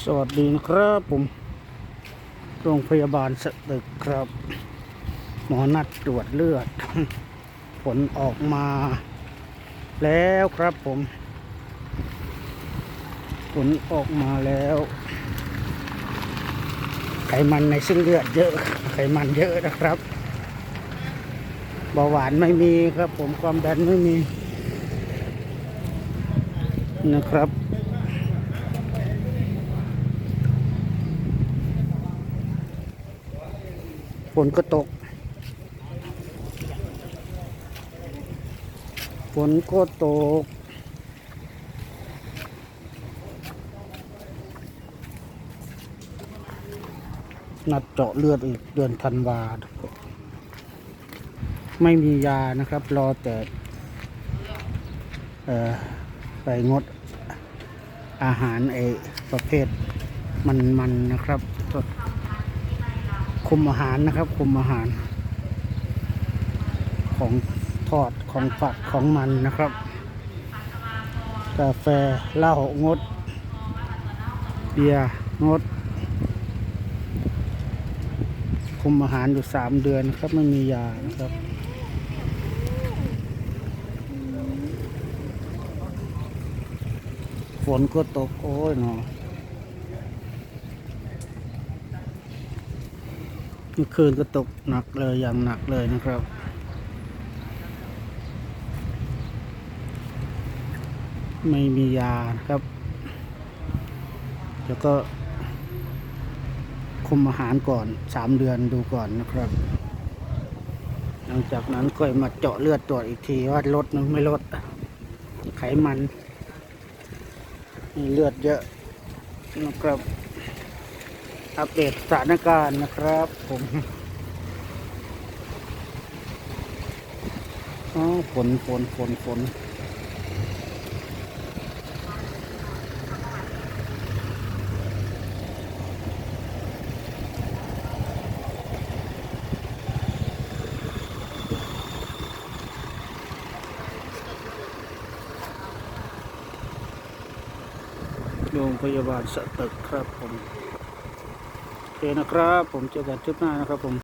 สวัสดีครับผมโรงพยาบาลสตึกครับ หมอนัดตรวจเลือด ผลออกมา แล้วครับผม ผลออกมาแล้ว ไขมันในเส้นเลือดเยอะ ไขมันเยอะนะครับเบาหวานไม่มีครับผมความดันไม่มีนะครับ ฝนก็ตก ฝนก็ตก นัดเจาะเลือดอีกเดือนธันวา ไม่มียานะครับ รอแต่ไปงดอาหารไอประเภทมันๆนะครับ คุมอาหารนะครับ คุมอาหาร ของทอดของฝักของมันนะครับ กาแฟเหล้างด เบียร์งด คุมอาหารอยู่สามเดือนครับไม่มียานะครับฝนก็ตกโอ้ยเนาะ เมื่อคืนก็ตกหนักเลยอย่างหนักเลยนะครับ ไม่มียานะครับ แล้วก็คุมอาหารก่อนสามเดือนดูก่อนนะครับ หลังจากนั้นก็มาเจาะเลือดตรวจอีกทีว่าลดหรือไม่ลด ไขมัน มีเลือดเยอะนะครับ อัปเดตสถานการณ์นะครับผมอ๋อฝนฝนฝนฝนโรงพยาบาลสตึกครับผม เคนะครับ ผมเจอกันทริปหน้านะครับผม